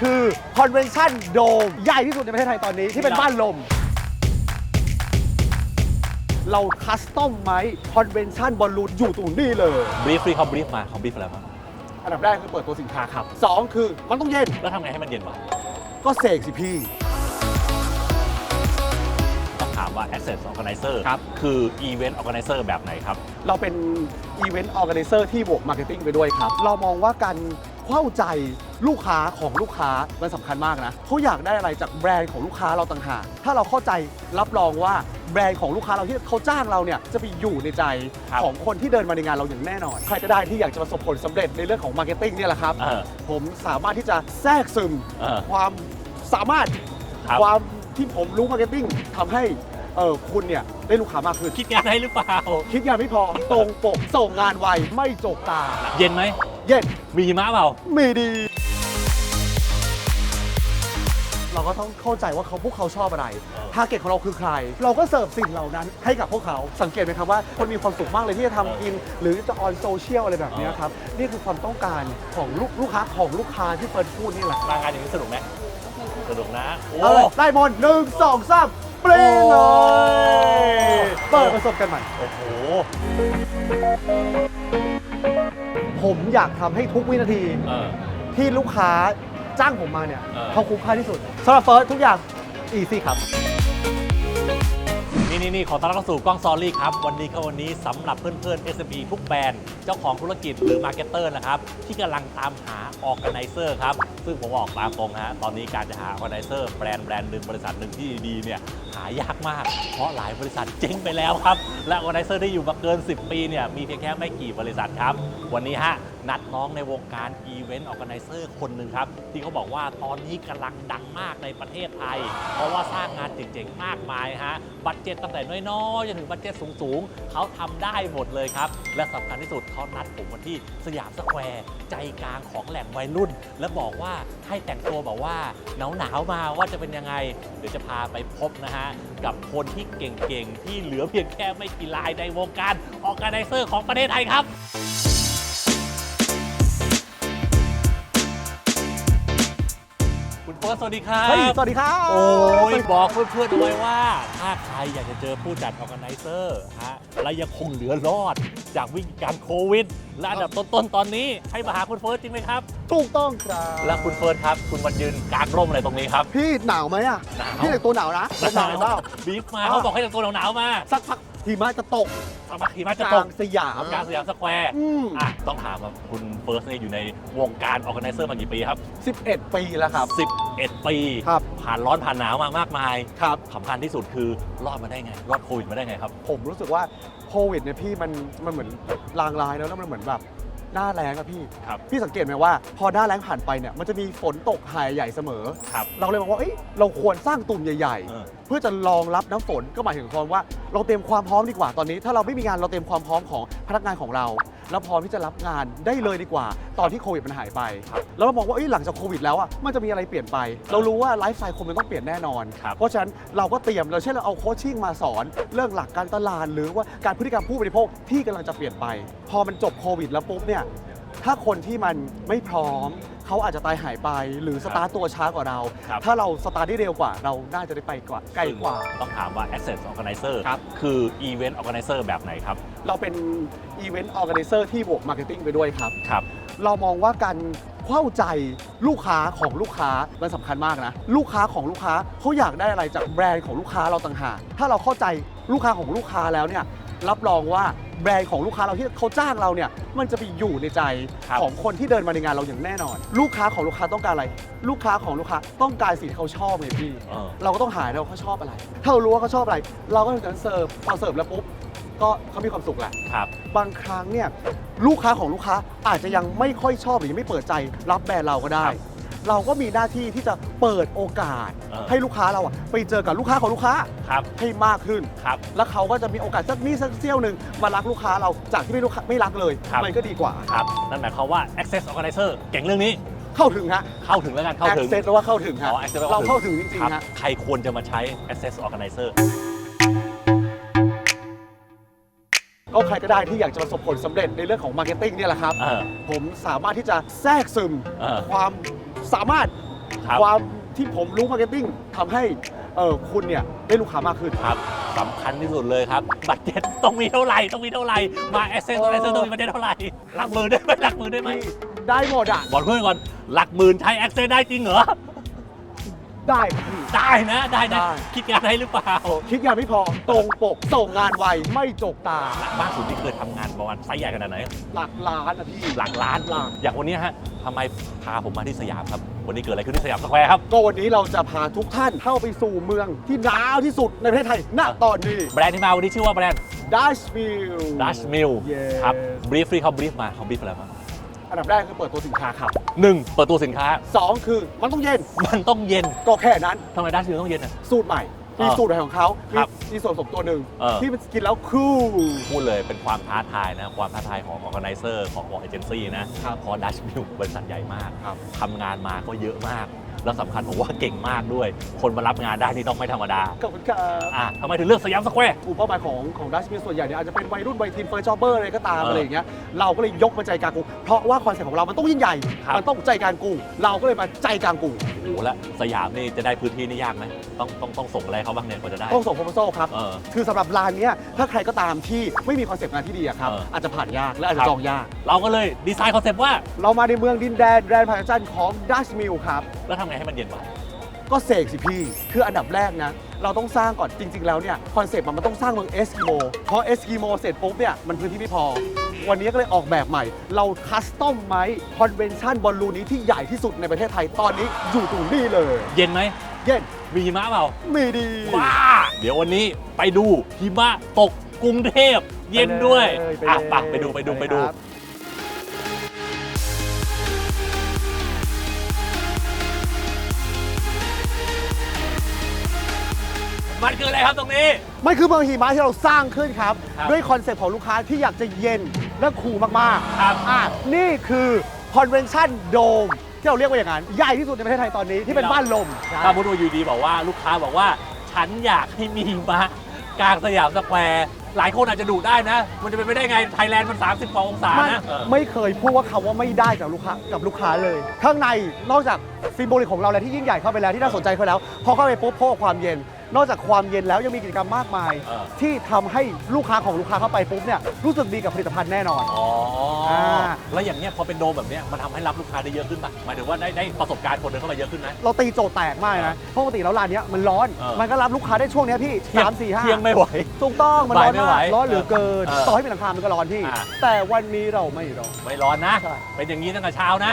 คือ Convention Dome ใหญ่ที่สุดในประเทศไทยตอนนี้ที่เป็นบ้านลม เราคัสตอมไหม Convention บอลลูนอยู่ตรงนี้เลย บรีฟฟรีเขาบรีฟมาเขาบรีฟอะไรบ้างอันดับแรกคือเปิดตัวสินค้าครับ 2 คือมันต้องเย็น แล้วทำไงให้มันเย็นวะก็เสกสิพี่ ต้องถามว่า Access Organizer ครับ คือ Event Organizer แบบไหนครับ เราเป็นอีเวนต์ออ g a แก z นเซอร์ที่บวกมาร์เก็ตติ้งไปด้วยครับ เรามองว่าการ เข้าใจลูกค้าของลูกค้ามันสำคัญมากนะเขาอยากได้อะไรจากแบรนด์ของลูกค้าเราต่างหากถ้าเราเข้าใจรับรองว่าแบรนด์ของลูกค้าเราที่เขาจ้างเราเนี่ยจะไปอยู่ในใจครับของคนที่เดินมาในงานเราอย่างแน่นอน ใครก็ได้ที่อยากจะประสบผลสำเร็จในเรื่องของมาร์เก็ตติ้งเนี่ยแหละครับ เออผมสามารถที่จะแทรกซึมเออความสามารถครับ ความที่ผมรู้มาร์เก็ตติ้งทำให้เออคุณเนี่ยได้ลูกค้ามากขึ้นคิดงานให้หรือเปล่า คิดงานไม่พอตรงปกส่งงานไวไม่จกตา เย็นไหม เย็นมีมะเปล่า มีดี เราก็ต้องเข้าใจว่าเขาพวกเขาชอบอะไรเออทาร์เก็ตของเราคือใคร เราก็เสิร์ฟสิ่งเหล่านั้นให้กับพวกเขาสังเกตไหมครับว่าคนมีความสุขมากเลยที่จะทำกิน หรือจะออนโซเชียลอะไรแบบเนี้ยครับ นี่คือความต้องการของลูกลูกค้าของลูกค้าที่เฟิร์นพูดนี่แหละมางานอย่างนี้สนุกไหมสนุกนะโอ้เอาเลยได้หมดหนึ่งสองสามปริ้งเลยโอ้เปิดประสบการณ์ใหม่โอ้โห ผมอยากทำให้ทุกวินาทีเออ ที่ลูกค้าจ้างผมมาเนี่ยเออ เขาคุ้มค่าที่สุดสำหรับเฟิร์สทุกอย่างอีซี่ครับ นี่นี่นี่ขอต้อนรับเข้าสู่กล้องซอรี่ครับ วันนี้ก็วันนี้สำหรับเพื่อนๆ SME ทุกแบรนด์ เจ้าของธุรกิจหรือมาร์เก็ตเตอร์นะครับ ที่กำลังตามหาออ g a แก z นเซอร์ครับ ซึ่งผมบอกตามตรงฮะตอนนี้การจะหาออ g a แก z นเซอร์แบรนด์แบรนด์หนึ่งบริษัทหนึ่งที่ดีๆเนี่ยหายากมาก เพราะหลายบริษัทเจ๊งไปแล้วครับ และออ g a แก z นเซอร์ที่อยู่มาเกิน 10 ปีเนี่ยมีเพียงแค่ไม่กี่บริษัทครับ วันนี้ฮะ นัดน้องในวงการอีเวนต์ออแก z นเซอร์คนหนึ่งครับ ที่เขาบอกว่าตอนนี้กำลังดังมากในประเทศไทย เพราะว่าสร้างงานเจ๋งๆมากมายฮะบัตเจ็ตตั้งแต่น้อยๆจนถึงบัตเจ็ตสูงๆ เขาทำได้หมดเลยครับ และสำคัญที่สุดเขานัดผมมาที่สยามสแควร์ใจกลางของแหล่งวัยรุ่น และบอกว่าให้แต่งตัวแบบว่าหนาวๆมาว่าจะเป็นยังไง เดี๋ยวจะพาไปพบนะฮะกับคนที่เก่งๆที่เหลือเพียงแค่ไม่กี่ลายในวงการออแก z นเซอร์ของประเทศไทยครับ เฟิร์สสวัสดีครับเฮ้ยสวัสดีครับโอ้ยบอกเพื่อนๆเอาไว้ว่า ถ้าใครอยากจะเจอผู้จัดออ g a แก z นเซอร์ฮะและยังคงเหลือรอดจากวิกฤตการโควิด และอันดับต้นๆตอนนี้ให้มาหาคุณเฟิร์สจริงไหมครับ ถูกต้องครับและคุณเฟิร์สครับ คุณวันยืนกลางร่มอะไรตรงนี้ครับ พี่หนาวไหมอะหนาว พี่แต่งตัวหนาวนะผมหนาวเปล่าบีฟมาเขาบอกให้แต่งตัวหนาวๆมาสักพัก หิมะจะตกสมัครขี่มาจะกตลากงสยาม กลางสยามสแควร์อืม อะต้องถามว่าคุณเฟิร์สเนี่ยอยู่ในวงการออ g a แก z นเซอร์มากี่ปีครับ 11 ปีแล้วครับ 11 ปี ครับ ผ่านร้อนผ่านหนาวมามากมายครับ สำคัญที่สุดคือรอดมาได้ไง รอดโควิดมาได้ไงครับ ผมรู้สึกว่าโควิดเนี่ยพี่มันมันเหมือนลางร้ายแล้วแล้วมันเหมือนแบบหน้าแรงอะพี่ ครับ พี่สังเกตไหมว่า พอหน้าแรงผ่านไปเนี่ยมันจะมีฝนตกหายใหญ่เสมอ ครับ เราเลยมองว่าเอ้ยเราควรสร้างตุ่มใหญ่ เออๆ เพื่อจะรองรับน้ำฝนก็หมายถึงความว่าเราเตรียมความพร้อมดีกว่าตอนนี้ ถ้าเราไม่มีงานเราเตรียมความพร้อมของพนักงานของเราแล้วพร้อมที่จะรับงานได้เลยดีกว่า ตอนที่โควิดมันหายไปครับแล้วเรามองว่าเอ้ยหลังจากโควิดแล้วอะมันจะมีอะไรเปลี่ยนไป เรารู้ว่าไลฟ์สไตล์คนมันต้องเปลี่ยนแน่นอนครับเพราะฉะนั้นเราก็เตรียมเราเช่นเราเอาโคชชิ่งมาสอน เรื่องหลักการตลาดหรือว่าการพฤติกรรมผู้บริโภคที่กำลังจะเปลี่ยนไป พอมันจบโควิดแล้วปุ๊บเนี่ยถ้าคนที่มันไม่พร้อม เขาอาจจะตายหายไป หรือสตาร์ตตัวช้ากว่าเรา ครับ ถ้าเราสตาร์ทได้เร็วกว่าเราน่าจะได้ไปกว่าไกลกว่า ต้องถามว่า Access Organizer ครับ คือ Event Organizer แบบไหนครับ เราเป็นอีเวนต์ออ g a แก z นเซอร์ที่บวกมาร์เก็ตติ้งไปด้วยครับ ครับ เรามองว่าการเข้าใจลูกค้าของลูกค้ามันสำคัญมากนะ ลูกค้าของลูกค้าเขาอยากได้อะไรจากแบรนด์ของลูกค้าเราต่างหากถ้าเราเข้าใจลูกค้าของลูกค้าแล้วเนี่ยรับรองว่า แบรนด์ของลูกค้าเราที่เขาจ้างเราเนี่ยมันจะไปอยู่ในใจครับของคนที่เดินมาในงานเราอย่างแน่นอน ลูกค้าของลูกค้าต้องการอะไร ลูกค้าของลูกค้าต้องการสิ่งที่เขาชอบไงพี่ เออ เราก็ต้องหาแล้วาเขาชอบอะไร ถ้าเรารู้ว่าเขาชอบอะไร เราก็จะเสิร์ฟพอเสิร์ฟแล้วปุ๊บก็เขามีความสุขแหละ ครับ บางครั้งเนี่ยลูกค้าของลูกค้าอาจจะยังไม่ค่อยชอบหรือยังไม่เปิดใจรับแบรนด์เราก็ได้ ครับ เราก็มีหน้าที่ที่จะเปิดโอกาส เออ ให้ลูกค้าเราอะไปเจอกับลูกค้าของลูกค้าครับให้มากขึ้น ครับ แล้วเขาก็จะมีโอกาสสักนิดสักเสี้ยวหนึ่งมารักลูกค้าเราจากที่ไม่ลูกค้าไม่รักเลยครับ มันก็ดีกว่า ครับนั่นหมายความว่า Access Organizer เก่งเรื่องนี้เข้าถึงฮะ เข้าถึงแล้วกันเข้าถึง access แปลว่าเข้าถึงฮะอ๋อ access แปลว่าเราเข้าเข้าถึถึงงจริงครับๆฮะ ใครควรจะมาใช้ Access Organizer ก็ใครก็ได้ที่อยากจะประสบผลสำเร็จในเรื่องของมาร์เก็ตติ้งเนี่ยแหละครับ เออ ผมสามารถที่จะแทรกซึมเออความ สามารถครับ ความที่ผมรู้มาร์เก็ตติ้งทำให้เออคุณเนี่ยได้ลูกค้ามากขึ้น ครับสำคัญที่สุดเลยครับ บัตเจ็ตต้องมีเท่าไหร่ต้องมีเท่าไหร่มาแอสเซนต์แอสเซนต์ต้องมีบัตเจ็ตเท่าไหร่หลักหมื่นได้ไหมหลักหมื่นได้ไหมได้หมดอะ บอกเพื่อนก่อนหลักหมื่นใช้แอคเซนต์ได้จริงเหรอ ได้พี่ ได้นะได้นะ ได้ คิดงานได้หรือเปล่าคิดงานไม่พอตรงปกส่งงานไวไม่จกตา หลักมากสุดที่เคยทำงานประมาณไซส์ใหญ่ขนาดไหนหลักล้านนะพี่หลักล้านหลัก อย่างวันนี้ฮะทำไมพาผมมาที่สยามครับ วันนี้เกิดอะไรขึ้นที่สยามสแควร์ครับ ก็วันนี้เราจะพาทุกท่านเข้าไปสู่เมืองที่หนาวที่สุดในประเทศไทยณตอนนี้แบรนด์ที่มาวันนี้ชื่อว่าแบรนด์ดัชมิล Dutch Mill Yes ครับบรีฟที่เขาบรีฟมาเขาบรีฟอะไรบ้าง อันดับแรกคือเปิดตัวสินค้าครับหนึ่งเปิดตัวสินค้าสองคือมันต้องเย็น มันต้องเย็นก็แค่นั้นทำไมดัชมิลต้องเย็นอะ สูตรใหม่มีอ่าสูตรใหม่ของเขาครับมีส่วนผสมตัวหนึ่งเออ ที่มันกินแล้วคูล พูดเลยเป็นความท้าทายนะความท้าทายของ organizer ของของเอเจนซี่นะครับ เพราะดัชมิลบริษัทใหญ่มากครับ ทำงานมาก็เยอะมาก แล้วสำคัญผมว่าเก่งมากด้วย คนมารับงานได้นี่ต้องไม่ธรรมดาขอบคุณครับอะทำไมถึงเลือกสยามสแควร์กลุ่มเป้าหมายของของดัชมิลส่วนใหญ่เนี่ยอาจจะเป็นวัยรุ่นวัยทีนเฟิร์สจอบเบอร์อะไรก็ตามเออออะไรอย่างเงี้ยเราก็เลยยกมาใจกลางกรุงเพราะว่าคอนเซ็ปต์ของเรามันต้องยิ่งใหญ่ครับมันต้องใจกลางกรุงเราก็เลยมาใจกลางกรุงโอ้โหแล้วสยามนี่จะได้พื้นที่นี่ยากไหมต้องต้องต้องส่งอะไรเขาบ้างเนี่ยกว่าจะได้ ต้องส่งโปรโมชั่นครับ เออ คือสำหรับร้านเนี้ยถ้าใครก็ตามที่ไม่มีคอนเซ็ปต์งานที่ดีอะครับ เอออ อาจจะผ่านยากและอาจครัจะบจองยาก เราก็เลยดีไซน์คอนเซปต์ว่าเรามาในเมืองดินแดนแดนพาชันของดัชมิลครับ แล้วทำไงให้มันเย็นกว่า ก็เสกสิพี่ คืออันดับแรกนะ เราต้องสร้างก่อนจริง ๆ แล้วเนี่ย คอนเซ็ปต์มันมันต้องสร้างเมืองเอสกิโมพอเอสกิโมเสร็จปุ๊บเนี่ย มันพื้นที่ไม่พอ วันนี้ก็เลยออกแบบใหม่ เราคัสตอมไหมคอนเวนชั่นบอลลูนนี้ที่ใหญ่ที่สุดในประเทศไทยตอนนี้อยู่ตรงนี้เลย เย็นไหม เย็นมีหิมะเปล่ามีดีว้าเดี๋ยววันนี้ไปดูหิมะตกกรุงเทพ เย็นด้วยไปเลยอะไปไปเลยไปดูไปดูไปไปเลยดูครับมันคืออะไรครับตรงนี้ มันคือเมืองหิมะที่เราสร้างขึ้นครับครับด้วยคอนเซ็ปต์ของลูกค้าที่อยากจะเย็น และคูลมากๆครับอะนี่คือคอนเวนชั่นโดมที่เราเรียกว่าอย่างนั้น ใหญ่ที่สุดในประเทศไทยตอนนี้ที่เป็นบ้านลม ถ้ามุดอยู่ดีบอกว่าลูกค้าบอกว่า ฉันอยากให้มีหิมะกลางสยามสแควร์ หลายคนอาจจะดูได้นะ มันจะเป็นไปได้ไง ไทยแลนด์มัน 30กว่าองศาไม่นะเออ ไม่เคยพูดว่าคำว่าไม่ได้กับลูกค้ากับลูกค้าเลย ข้างในนอกจากซิมโบลิกของเราแล้วที่ยิ่งใหญ่เข้าไปแล้วที่น่าสนใจเข้าไปแล้ว พอเข้าไปปุ๊บพบกับความเย็น นอกจากความเย็นแล้วยังมีกิจกรรมมากมาย เออ ที่ทำให้ลูกค้าของลูกค้าเข้าไปปุ๊บเนี่ยรู้สึกดีกับผลิตภัณฑ์แน่นอน อ๋ออา แล้วอย่างเนี้ยพอเป็นโดมแบบเนี้ยมันทำให้รับลูกค้าได้เยอะขึ้นปะหมายถึงว่าได้ได้ประสบการณ์คนเดินเข้ามาเยอะขึ้นไหม เราตีโจทย์แตกมากนะเพราะปกติแล้วร้านเนี้ยมันร้อน เออ มันก็รับลูกค้าได้ช่วงเนี้ยพี่สามสี่ห้า เที่ยงไม่ไหว ถูกต้องมันร้อนบ่ายไม่ไหวมากร้อนเหลือเกิน เออต่อให้เป็นหลังคามันก็ร้อนพี่ อ่า แต่วันนี้เราไม่ร้อน ไม่ร้อนนะ ใช่ เป็นอย่างนี้ตั้งแต่เช้านะ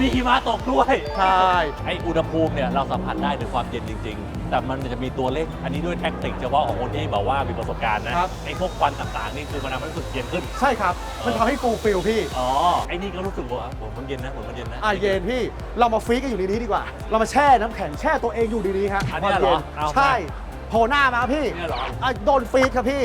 มีหิมะตกด้วย ใช่ ไออุณหภูมิเนี่ยเราสัมผัสได้ถึงความเย็นจริง ๆ แต่มันจะมีตัวเลขอันนี้ด้วยแท็กติกเฉพาะของคนที่แบบว่ามีประสบการณ์นะไอพวกควันต่างๆนี่คือมันทำให้รู้สึกเย็นขึ้น ใช่ครับ มันทำให้ฟูลฟิลพี่ อ๋อ ไอ้นี่ก็รู้สึกว่าผมมันเย็นนะผมมันเย็นนะอะเย็นพี่ เรามาฟรีกันอยู่ในนี้ดีกว่า เรามาแช่น้ำแข็งแช่ตัวเองอยู่ดีๆฮะอันเนี้ยเหรอความเอาเย็นมา ใช่ โผล่หน้ามาพี่เนี่ยเหรอ อะโดนฟรีดครับพี่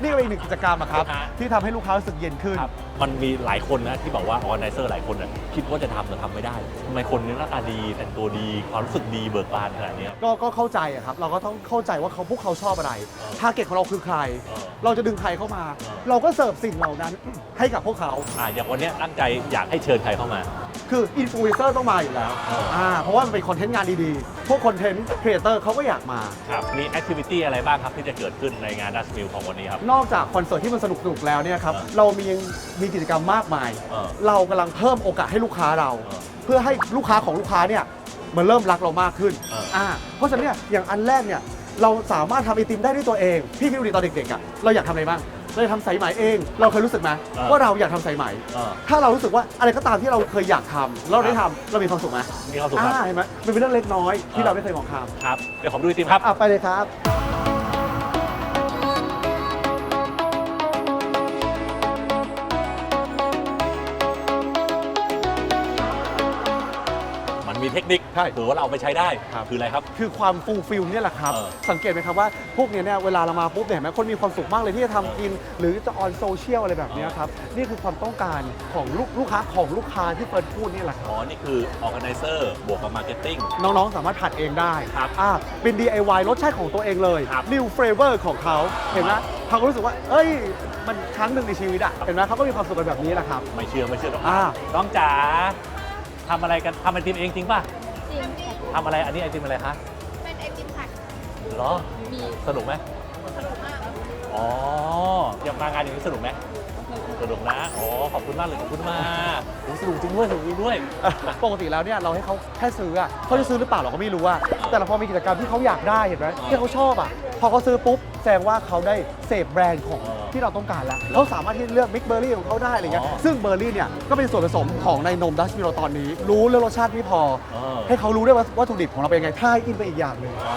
นี่ก็เป็นอีกหนึ่งกิจกรรมอะครับ ฮะ ที่ทำให้ลูกค้ารู้สึกเย็นขึ้น ครับมันมีหลายคนนะที่บอกว่าออ g a ไนเซอร์หลายคนน่ะคิดว่าจะทำแต่ทำไม่ได้ทำไมคนนี้หน้าตาดีแต่งตัวดีความรู้สึกดีเบิกบานขนาดเนี้ย ก็ก็เข้าใจอะครับเราก็ต้องเข้าใจว่าเขาพวกเขาชอบอะไรเออทาร์เก็ตของเราคือใคร เออ เราจะดึงใครเข้ามาเออเราก็เสิร์ฟสิ่งเหล่านั้นให้กับพวกเขา อะอย่างวันเนี้ยตั้งใจอยากให้เชิญใครเข้ามา คืออินฟลูเอนเซอร์ต้องมาอยู่แล้วเอออ่่าเพราะว่ามันเป็นคอนเทนต์งานดีๆ พวกคอนเทนต์ครีเอเตอร์เขาก็อยากมา ครับมีแอคทิวิตี้อะไรบ้างครับที่จะเกิดขึ้นในงานดัสมิลของวันนี้ครับ นอกจากคอนเสิร์ตที่มันสนุกสนุกๆแล้วเนี่ยครับเออเรามียังมีกิจกรรมมากมาย เออเรากำลังเพิ่มโอกาสให้ลูกค้าเรา เออเพื่อให้ลูกค้าของลูกค้าเนี่ยมันเริ่มรักเรามากขึ้นเอออ่่าเพราะฉะนั้นเนี่ยอย่างอันแรกเนี่ยเราสามารถทำไอติมได้ด้วยตัวเอง พี่พี่ดูดิตอนเด็กๆอะเราอยากทำอะไรบ้างเราอยากทำสายไหมเอง เราเคยรู้สึกไหมว่าเราอยากทำสายไหม เออ ถ้าเรารู้สึกว่าอะไรก็ตามที่เราเคยอยากทำเราได้ทำเรามีความสุขไหมมีความสุขครับ อ่าเห็นไหมมันเป็นเรื่องเล็กน้อยที่เราไม่เคยมองข้ามครับเดี๋ยวผมดูไอติมครับ อะไปเลยครับ เทคนิคใช่หรือว่าเราเอาไปใช้ได้ครับคืออะไรครับ คือความฟูลฟิลเนี่ยแหละครับ เออสังเกตไหมครับว่าพวกเนี้ยเนี่ยเวลาเรามาปุ๊บเนี่ยเห็นไหมคนมีความสุขมากเลยที่จะทำกิน หรือจะออนโซเชียลอะไรแบบเนี้ยครับ นี่คือความต้องการของลูกลูกค้าของลูกค้าที่เฟิร์นพูดเนี่ยแหละครับ อ๋อ นี่คือ organizer บวกกับ marketing น้องๆ สามารถผัดเองได้ครับอ่าเป็น DIY รสชาติของตัวเองเลย ครับ new flavor ของเขา เห็นไหมเขาก็รู้สึกว่า เอ้ย มันครั้งหนึ่งในชีวิตอะเห็นไหมเขาก็มีความสุขกันแบบนี้แหละครับ ไม่เชื่อไม่เชื่อต้องอ่าน้องจ๋า ทำอะไรกันทำไอติมเองจริงป่ะจริงทำอะไรอันนี้ไอติมอะไรคะเป็นไอติมผักเหรอมีสนุกไหมสนุกมากอ๋ออยากมางานอย่างนี้สนุกไหมสนุกนะอ๋อขอบคุณมากเลยขอบคุณมากโอ้สนุกจริงด้วยสนุกจริงด้วยปกติแล้วเนี่ยเราให้เขาแค่ซื้ออะเขาจะซื้อหรือเปล่าเราก็ไม่รู้อะแต่เราพอมีกิจกรรมที่เขาอยากได้เห็นไหมที่เขาชอบอะพอเขาซื้อปุ๊บแสดงว่าเขาได้เสพแบรนด์ของเออ ที่เราต้องการแล้วเขาสามารถที่จะเลือกมิกเบอร์รี่ของเขาได้อะไรเงี้ยอ๋อซึ่งเบอร์รี่เนี่ยก็เป็นส่วนผสมของในนมดัชมิโลตอนนี้ รู้เรื่องรสชาติไม่พอเออให้เขารู้ด้วยว่าวัตถุดิบของเราเป็นยังไงถ้าอินไปอีกอย่างหนึ่งอ๋อ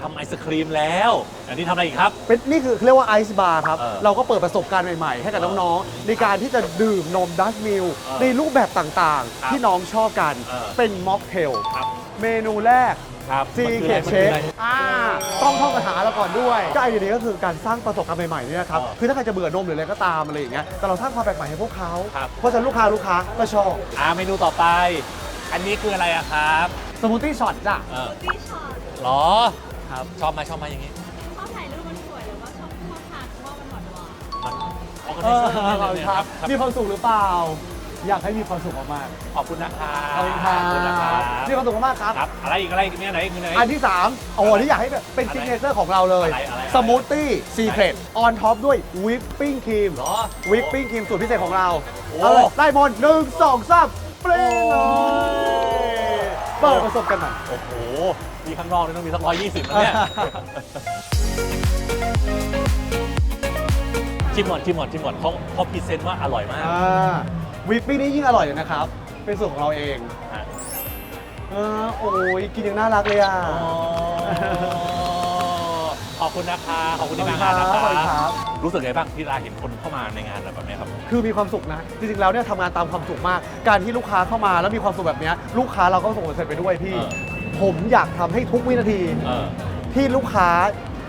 ทำไอศครีมแล้ว อันนี้ทำอะไรอีกครับ เป็นนี่คือเรียกว่าไอซ์บาร์ครับเออเราก็เปิดประสบการณ์ใหม่ๆ ให้กับน้องๆ ในการที่จะดื่มนมดัชมิลเออในรูปแบบต่างครับๆที่น้องชอบกันเออเป็นม็อกเทลครับเมนูแรก ครับซีมันเคคืออะไรมันเชคือฟอะไรอ่าต้องท่องคาถาเราก่อนด้วยก็ไอเดียนี้ก็คือการสร้างประสบการณ์ใหม่ๆเนี่ยนะครับอ๋อคือถ้าใครจะเบื่อนมหรืออะไรก็ตามอะไรอย่างเงี้ยแต่เราสร้างความแปลกใหม่ให้พวกเขาครับ เพราะฉะนั้นลูกค้าลูกค้าก็ชอบอ่าเมนูต่อไป อันนี้คืออะไรอะครับสมูทตี้ช็อตจ้ะเออตี้ช็อตเหรอครับชอบไหมชอบไหมอย่างงี้ชอบถ่ายรูปมันสวยหรือว่าชอบชอบทานเพราะว่ามันหวานหวานมันออกเออเนี่ยคครัรับบครับมีความสุขหรือเปล่า อยากให้มีความสุขมากขอบคุณนะครับๆขอบคุณครัขอบคุณนะคบมีความสุขมากๆครับ ครับ อะไรอีกอะไรอีกเนี่ยไหนอีกไหน อันที่ 3 โอ้โหที่อยากให้แบบเป็นอะไรซิกเนเจอร์ของเราเลย อะไรอะไรอะไร สมูทตี้ซีเครตออนท็อปด้วยวิปปิ้งครีมเหรอ วิปปิ้งครีมสูตรพิเศษของเราโอ้ เอาเลยได้หมดหนึ่งสองสามเปรี้ยงเลยเปิดประสบกันหน่อย โอ้โห มีข้างนอกนี่ต้องมีสักร้อยยี่สิบนะเนี่ย ชิมก่อนชิมก่อนชิมก่อนเขาเขาพรีเซนต์ว่าอร่อยมาก อ่า วิปปิ้งนี่ยิ่งอร่อยเลยนะครับ เป็นสูตรของเราเองฮะเออโอ้ยกินอย่างน่ารักเลยอะ อ๋อขอบคุณนะคะขอบคุณที่มางานนะขอบคุณคครัรับบรู้สึกไงบ้างที่เราเห็นคนเข้ามาในงานแบบนี้ครับ คือมีความสุขนะ จริงๆ แล้วเนี่ยทำงานตามความสุขมาก การที่ลูกค้าเข้ามาแล้วมีความสุขแบบเนี้ยลูกค้าเราก็ส่งผลเสร็จไปด้วยพี่ เออ ผมอยากทำให้ทุกวินาที เออ ที่ลูกค้า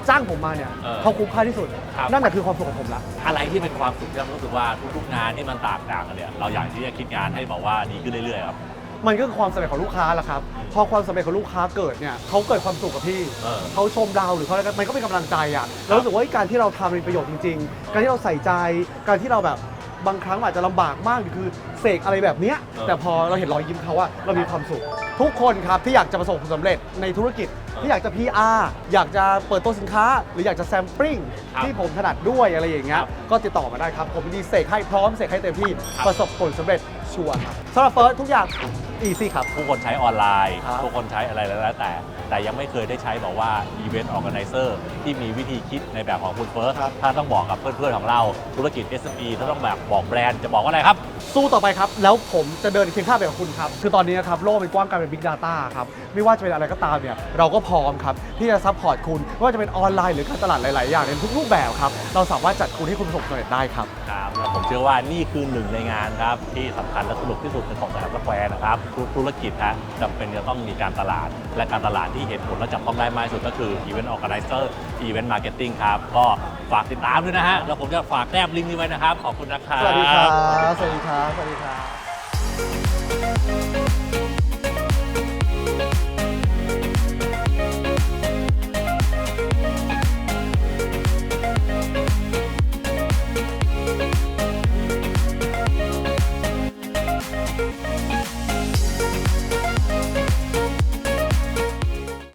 จ้างผมมาเนี่ยเออเขาคุ้มค่าที่สุด ครับ นั่นแหละคือความสุขของผมละ อะไรที่เป็นความสุขที่เรารู้สึกว่าทุกๆงานที่มันต่างต่างกันเนี่ยเราอยากที่จะคิดงานให้บอกว่าดีขึ้นเรื่อยๆครับ มันก็คือความสำเร็จของลูกค้าแหละครับ พอความสำเร็จของลูกค้าเกิดเนี่ยเขาเกิดความสุขกับพี่ เออเขาชมเราหรือเขาอะไรกันมันก็เป็นกำลังใจอะเรารู้สึกว่าการที่เราทำเป็นประโยชน์จริง ๆ การที่เราใส่ใจ การที่เราแบบบางครั้งอาจจะลำบากมากคือเสกอะไรแบบเนี้ย เออ แต่พอเราเห็นรอยยิ้มเขาอะเรามีความสุข ทุกคนครับที่อยากจะประสบความสำเร็จในธุรกิจ ที่อยากจะ PR อยากจะเปิดตัวสินค้า หรืออยากจะแซมปริ้งครับที่ผมถนัดด้วยอะไรอย่างเงี้คยรับก็ติดต่อมาได้ครับผมดีเสกให้พร้อมเสกให้เต็มที่ครับ ประสบผลสำเร็จชัวร์ครับสำหรับเฟิร์สทุกอย่างอีซี่ครับ ผู้คนใช้ออนไลน์ครับทุกคนใช้อะไรแล้วแต่ แต่ยังไม่เคยได้ใช้บอกว่าอีเวนต์ออ g a แก z นเซอร์ที่มีวิธีคิดในแบบของคุณเฟิร์สครับถ้าต้องบอกกับเพื่อนๆของเราธุรกิจ SME ถ้าต้องแบบบอกแบรนด์จะบอกว่าอะไรครับ สู้ต่อไปครับ แล้วผมจะเดินเคียงข้างไปกับคุณครับ คือตอนนี้นะครับโลกมันกว้างไกลเป็น Big Data ครับ ไม่ว่าจะเป็นอะไรก็ตามเนี่ย เราก็พร้อมครับ ที่จะซัพพอร์ตคุณ ไม่ว่าจะเป็นออนไลน์หรือการตลาดหลาย ๆ อย่างในทุกรูปแบบครับ เราสามารถจัดคุณให้คุณประสบความสำเร็จได้ครับ ครับแล้วผมเชื่อว่านี่คือหนึ่งในงานครับที่สำคัญและสนุกที่สุดของสยามสแควร์นะครับทุกธุรกิจฮะจำเป็นจะต้องมีการตลาด และการตลาดที่เห็นผลและจับต้องได้มากที่สุดก็คือ Event Organizer อีเวนต์มาร์เก็ตติ้งครับ ก็ฝากติดตามด้วยนะฮะ แล้วผมจะฝากแนบลิงก์นี้ไว้นะครับ ขอบคุณนะครับ สวัสดีครับ สวัสดีครับ สวัสดีครับ